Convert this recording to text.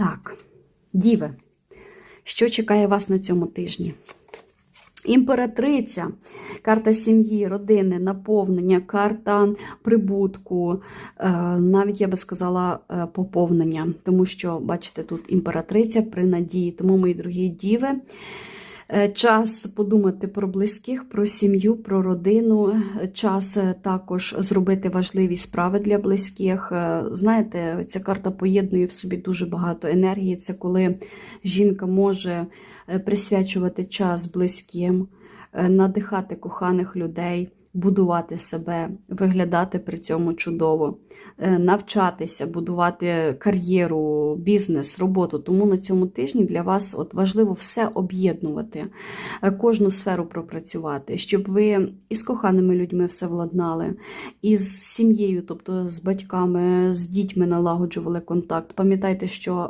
Так, діви, що чекає вас на цьому тижні? Імператриця, карта сім'ї, родини, наповнення, карта прибутку, е, навіть я би сказала е, поповнення, тому що, бачите, тут імператриця при надії. Тому, мої дорогі діви, час подумати про близьких, про сім'ю, про родину, е, час е, також зробити важливі справи для близьких. Е, Знаєте, ця карта поєднує в собі дуже багато енергії. Це коли жінка може е, присвячувати час близьким, е, надихати коханих людей, будувати себе, виглядати при цьому чудово, е, навчатися, будувати кар'єру, бізнес, роботу. Тому на цьому тижні для вас от важливо все об'єднувати, е, кожну сферу пропрацювати, щоб ви із коханими людьми все владнали, і з сім'єю, тобто з батьками, з дітьми налагоджували контакт. Пам'ятайте, що